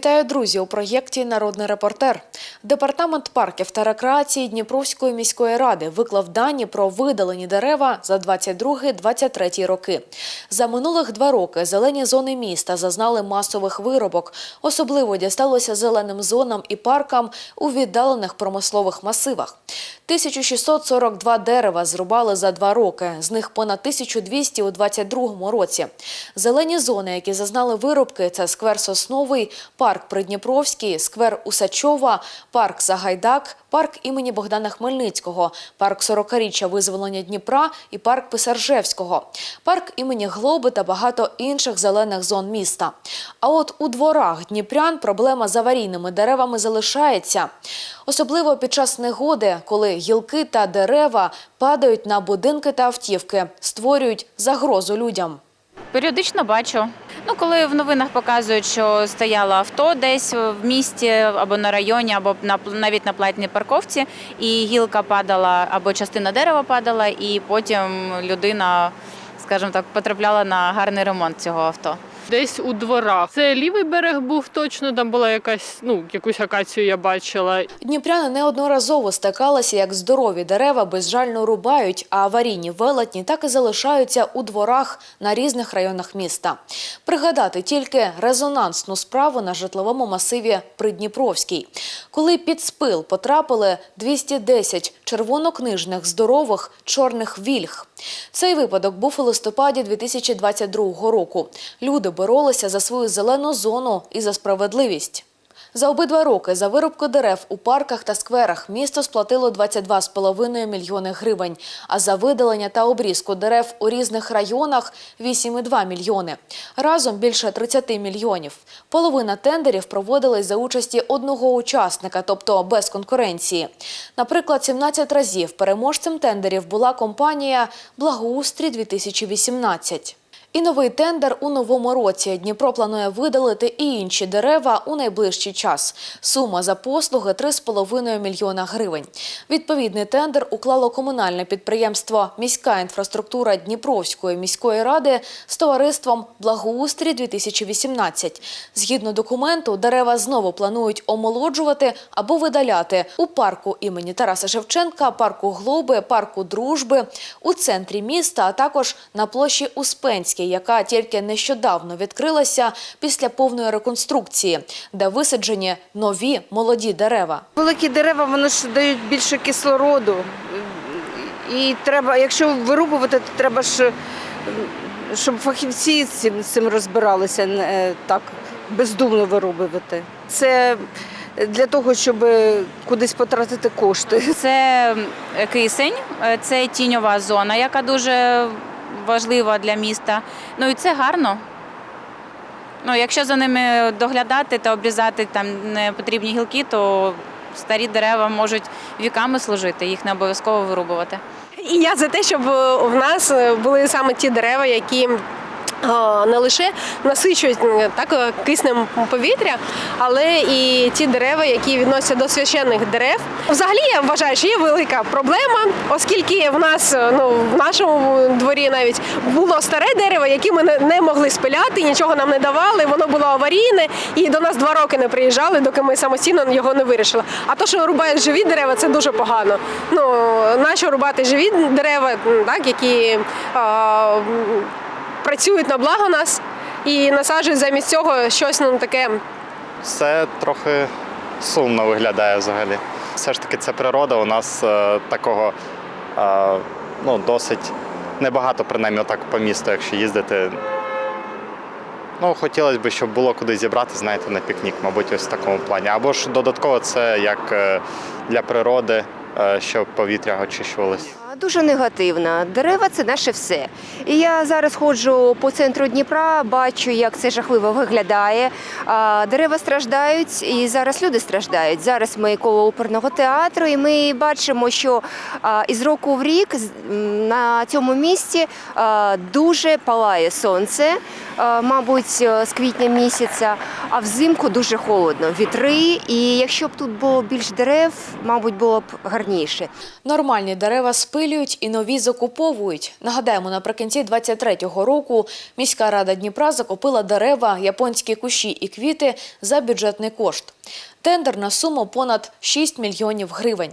Вітаю, друзі! У проєкті Народний репортер. Департамент парків та рекреації Дніпровської міської ради виклав дані про видалені дерева за 22-23 роки. За минулих два роки зелені зони міста зазнали масових виробок. Особливо дісталося зеленим зонам і паркам у віддалених промислових масивах. 1642 дерева зрубали за два роки, з них понад 1200 у 22 році. Зелені зони, які зазнали вирубки, це сквер Сосновий, парк Придніпровський, сквер Усачова, парк Загайдак, парк імені Богдана Хмельницького, парк 40-річчя визволення Дніпра і парк Писаржевського, парк імені Глоби та багато інших зелених зон міста. А от у дворах Дніпрян проблема з аварійними деревами залишається. Особливо під час негоди, коли гілки та дерева падають на будинки та автівки, створюють загрозу людям. Періодично бачу. Ну, коли в новинах показують, що стояло авто десь в місті або на районі, або на навіть на платній парковці, і гілка падала, або частина дерева падала, і потім людина, скажімо так, потрапляла на гарний ремонт цього авто. Десь у дворах. Це лівий берег був точно, там була якась, ну, якусь акацію я бачила. Дніпряни неодноразово стикалися, як здорові дерева безжально рубають, а аварійні велетні так і залишаються у дворах на різних районах міста. Пригадати тільки резонансну справу на житловому масиві Придніпровській, коли під спил потрапили 210 червонокнижних здорових чорних вільг. Цей випадок був у листопаді 2022 року. Люди боролися за свою зелену зону і за справедливість. За обидва роки за вирубку дерев у парках та скверах місто сплатило 22,5 мільйони гривень, а за видалення та обрізку дерев у різних районах – 8,2 мільйони. Разом більше 30 мільйонів. Половина тендерів проводились за участі одного учасника, тобто без конкуренції. Наприклад, 17 разів переможцем тендерів була компанія «Благоустрій-2018». І новий тендер у новому році. Дніпро планує видалити і інші дерева у найближчий час. Сума за послуги 3,5 мільйона гривень. Відповідний тендер уклало комунальне підприємство Міська інфраструктура Дніпровської міської ради з товариством Благоустрій-2018. Згідно документу, дерева знову планують омолоджувати або видаляти у парку імені Тараса Шевченка, парку Глоби, парку Дружби, у центрі міста, а також на площі Успенській, яка тільки нещодавно відкрилася після повної реконструкції, де висаджені нові молоді дерева. Великі дерева вони ж дають більше кислороду. І треба, якщо вирубувати, то треба ж, щоб фахівці з цим, з цим розбиралися, не так бездумно вирубувати. Це для того, щоб кудись потратити кошти. Це кисень, е, це тіньова зона, яка дуже важлива для міста. Ну і це гарно. Ну, якщо за ними доглядати та обрізати там непотрібні гілки, то старі дерева можуть віками служити, їх не обов'язково вирубувати. І я за те, щоб в нас були саме ті дерева, які не лише насичують е, так е, киснем повітря, але і ті дерева, які відносяться до священних дерев. Взагалі я вважаю, що є велика проблема, оскільки в нас е, ну в нашому дворі навіть було старе дерево, яке ми не- могли спиляти, нічого нам не давали. Воно було аварійне, і до нас два роки не приїжджали, доки ми самостійно його не вирішили. А то, що рубають живі дерева, це дуже погано. Ну нащо рубати живі дерева, так які а, працюють на благо нас і насаджують замість цього щось ну таке Це трохи сумно виглядає взагалі. Все ж таки, це природа. У нас е, такого е, ну, досить небагато, принаймні, так по місту, якщо їздити. Ну, хотілося б, щоб було куди зібрати, знаєте, на пікнік, мабуть, ось в такому плані. Або ж додатково це як е, для природи, е, щоб повітря очищувалося. Дуже негативна. Дерева це наше все. І я зараз ходжу по центру Дніпра, бачу, як це жахливо виглядає. Дерева страждають, і зараз люди страждають. Зараз ми коло оперного театру, і ми бачимо, що із року в рік на цьому місці дуже палає сонце, мабуть, е, з квітня місяця, а взимку дуже холодно, вітри. І якщо б тут було більш дерев, мабуть, було б гарніше. Нормальні дерева спилюють і нові закуповують. Нагадаємо, наприкінці 23-го року міська рада Дніпра закупила дерева, японські кущі і квіти за бюджетний кошт. Тендер на суму понад 6 мільйонів гривень.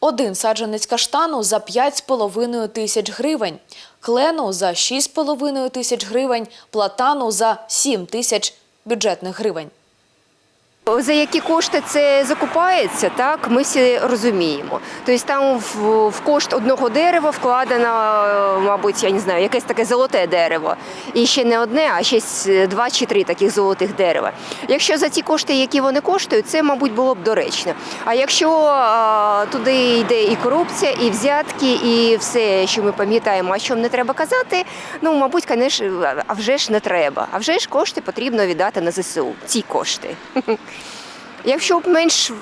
Один саджанець каштану за 5,5 тисяч гривень, клену за 6,5 тисяч гривень, платану за 7 тисяч бюджетних гривень. За які кошти це закупається, так ми всі розуміємо. Тобто там в, в кошт одного дерева вкладено, е, мабуть, я не знаю, якесь таке золоте дерево. І ще не одне, а ще два чи три таких золотих дерева. Якщо за ті кошти, які вони коштують, це, мабуть, було б доречно. А якщо а, туди йде і корупція, і взятки, і все, що ми пам'ятаємо, о чому не треба казати, ну, мабуть, конечно, а вже ж не треба. А вже ж кошти потрібно віддати на ЗСУ. Ці кошти. Якщо б менш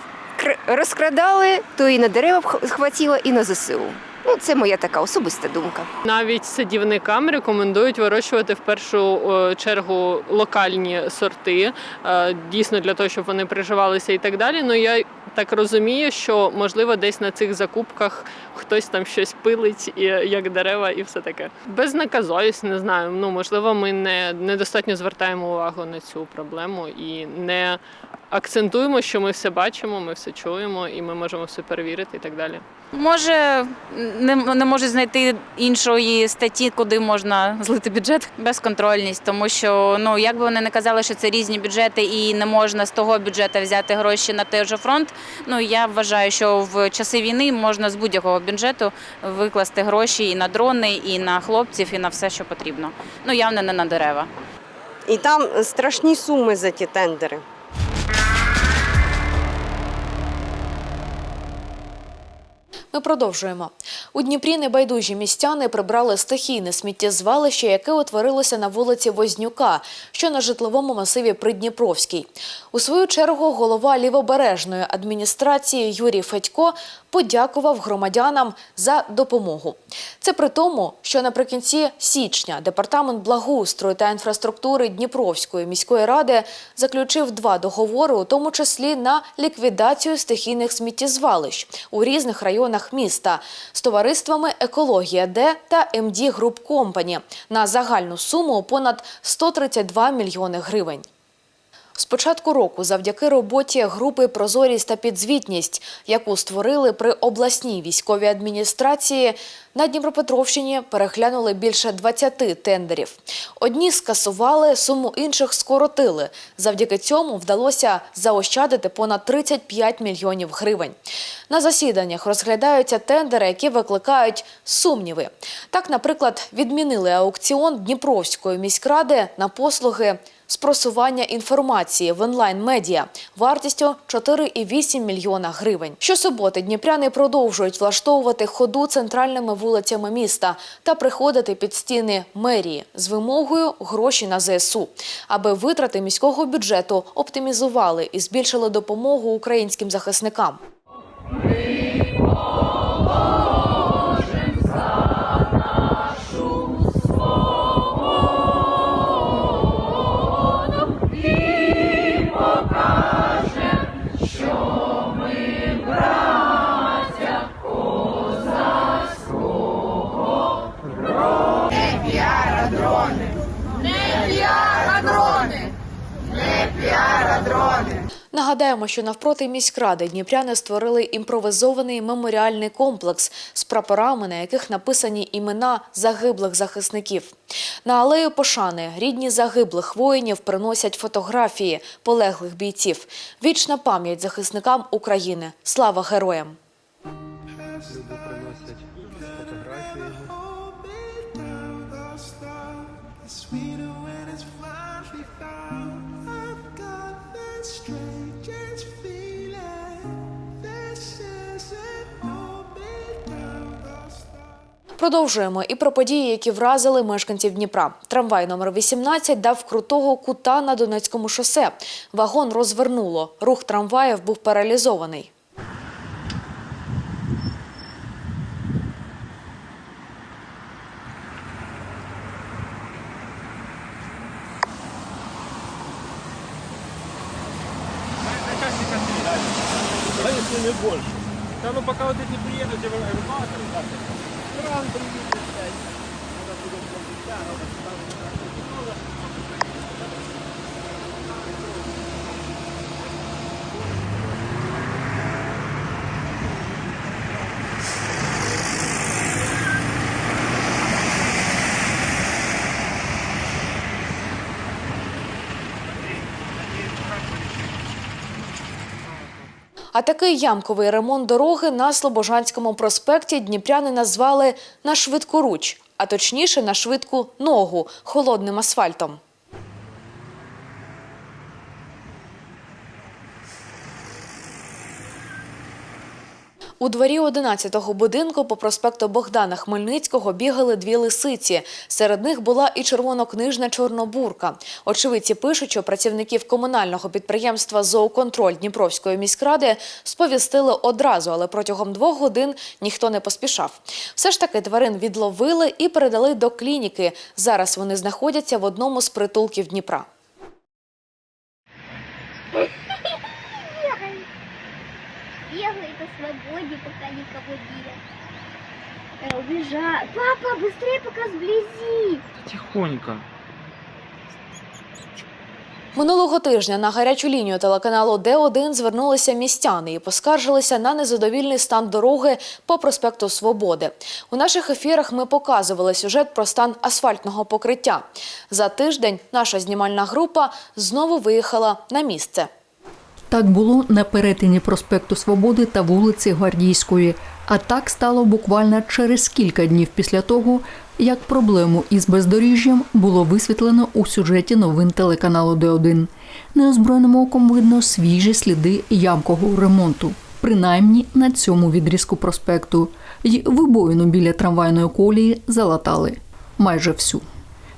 розкрадали, то і на дерева б хватило, і на ЗСУ. Ну, це моя така особиста думка. Навіть садівникам рекомендують вирощувати в першу чергу локальні сорти, е, дійсно для того, щоб вони приживалися і так далі. Ну я так розумію, що можливо десь на цих закупках хтось там щось пилить, і як дерева, і все таке. Безнаказовість, не знаю. Ну можливо, ми не недостатньо звертаємо увагу на цю проблему і не акцентуємо, що ми все бачимо, ми все чуємо, і ми можемо все перевірити і так далі. Може, не, не можуть знайти іншої статті, куди можна злити бюджет. Безконтрольність, тому що ну як би вони не казали, що це різні бюджети, і не можна з того бюджету взяти гроші на той же фронт. Ну я вважаю, що в часи війни можна з будь-якого бюджету викласти гроші і на дрони, і на хлопців, і на все, що потрібно. Ну явно не на дерева. І там страшні суми за ті тендери. Ми продовжуємо. У Дніпрі небайдужі містяни прибрали стихійне сміттєзвалище, яке утворилося на вулиці Вознюка, що на житловому масиві Придніпровській. У свою чергу голова лівобережної адміністрації Юрій Федько подякував громадянам за допомогу. Це при тому, що наприкінці січня департамент благоустрою та інфраструктури Дніпровської міської ради заключив два договори, у тому числі на ліквідацію стихійних сміттєзвалищ у різних районах міста з товариствами Екологія Д та МД Груп Компані на загальну суму понад 132 мільйони гривень. З початку року, завдяки роботі групи Прозорість та підзвітність, яку створили при обласній військовій адміністрації, на Дніпропетровщині переглянули більше 20 тендерів. Одні скасували, суму інших скоротили. Завдяки цьому вдалося заощадити понад 35 мільйонів гривень. На засіданнях розглядаються тендери, які викликають сумніви. Так, наприклад, відмінили аукціон Дніпровської міськради на послуги з просування інформації в онлайн-медіа вартістю 4,8 мільйона гривень. Щосуботи дніпряни продовжують влаштовувати ходу центральними вулицями міста та приходити під стіни мерії з вимогою гроші на ЗСУ, аби витрати міського бюджету оптимізували і збільшили допомогу українським захисникам. Нагадаємо, що навпроти міськради дніпряни створили імпровизований меморіальний комплекс з прапорами, на яких написані імена загиблих захисників. На алею пошани рідні загиблих воїнів приносять фотографії полеглих бійців. Вічна пам'ять захисникам України. Слава героям! Люди приносять Продовжуємо і про події, які вразили мешканців Дніпра. Трамвай номер 18 дав крутого кута на Донецькому шосе. Вагон розвернуло. Рух трамваїв був паралізований. Да, если не больше. Да ну поки от не приїдуть евакуатори, так. Кран приїде, блядь. Треба буде відтягувати, А такий ямковий ремонт дороги на Слобожанському проспекті дніпряни назвали на швидкоруч, а точніше на швидку ногу холодним асфальтом. У дворі 11-го будинку по проспекту Богдана Хмельницького бігали дві лисиці. Серед них була і червонокнижна чорнобурка. Очевидці пишуть, що працівників комунального підприємства «Зооконтроль» Дніпровської міськради сповістили одразу, але протягом двох годин ніхто не поспішав. Все ж таки тварин відловили і передали до клініки. Зараз вони знаходяться в одному з притулків Дніпра. Бегай по свободе, пока никого нет. Э, Убежать. Папа, быстрее, пока сблизи. Тихонько. Минулого тижня на гарячу лінію телеканалу Д1 звернулися містяни і поскаржилися на незадовільний стан дороги по проспекту Свободи. У наших ефірах ми показували сюжет про стан асфальтного покриття. За тиждень наша знімальна група знову виїхала на місце. Так було на перетині проспекту Свободи та вулиці Гвардійської. А так стало буквально через кілька днів після того, як проблему із бездоріжжям було висвітлено у сюжеті новин телеканалу Д1. Неозброєним оком видно свіжі сліди ямкового ремонту, принаймні на цьому відрізку проспекту, й вибоїну біля трамвайної колії залатали майже всю.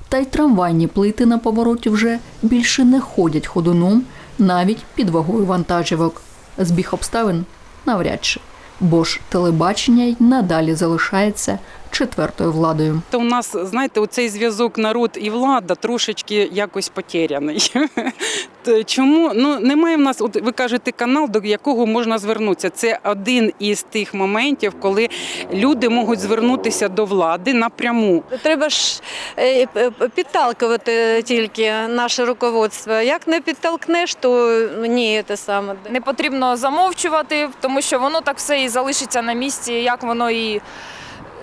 Та й трамвайні плити на повороті вже більше не ходять ходуном навіть під вагою вантажівок. Збіг обставин навряд чи, бо ж телебачення й надалі залишається четвертою владою. То у нас, знаєте, оцей зв'язок народ і влада трошечки якось потеряний. Чому? Ну немає в нас, от ви кажете, канал, до якого можна звернутися. Це один із тих моментів, коли люди можуть звернутися до влади напряму. Треба ж е, е, підталкувати тільки наше руководство. Як не підтолкнеш, то ні, те саме. Не потрібно замовчувати, тому що воно так все і залишиться на місці, як воно і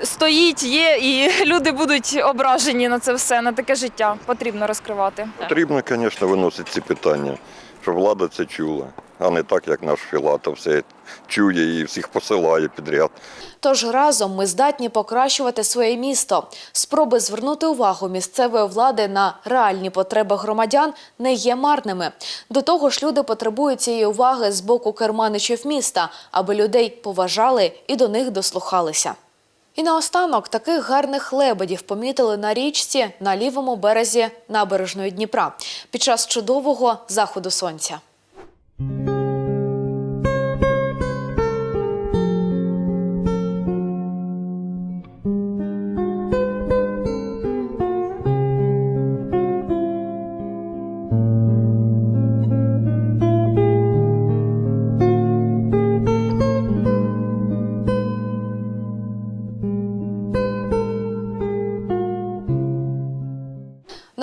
стоїть, є, і люди будуть ображені на це все, на таке життя. Потрібно розкривати. Потрібно, звісно, виносити ці питання, щоб влада це чула, а не так, як наш Філатов все чує і всіх посилає підряд. Тож разом ми здатні покращувати своє місто. Спроби звернути увагу місцевої влади на реальні потреби громадян не є марними. До того ж, люди потребують цієї уваги з боку керманичів міста, аби людей поважали і до них дослухалися. І наостанок таких гарних лебедів помітили на річці на лівому березі набережної Дніпра під час чудового заходу сонця.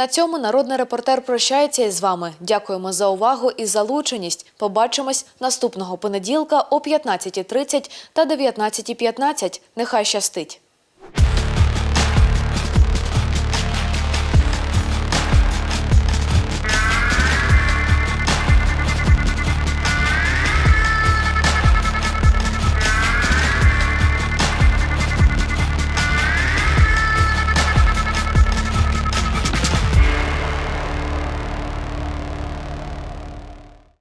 На цьому народний репортер прощається із вами. Дякуємо за увагу і залученість. Побачимось наступного понеділка о 15.30 та 19.15. Нехай щастить!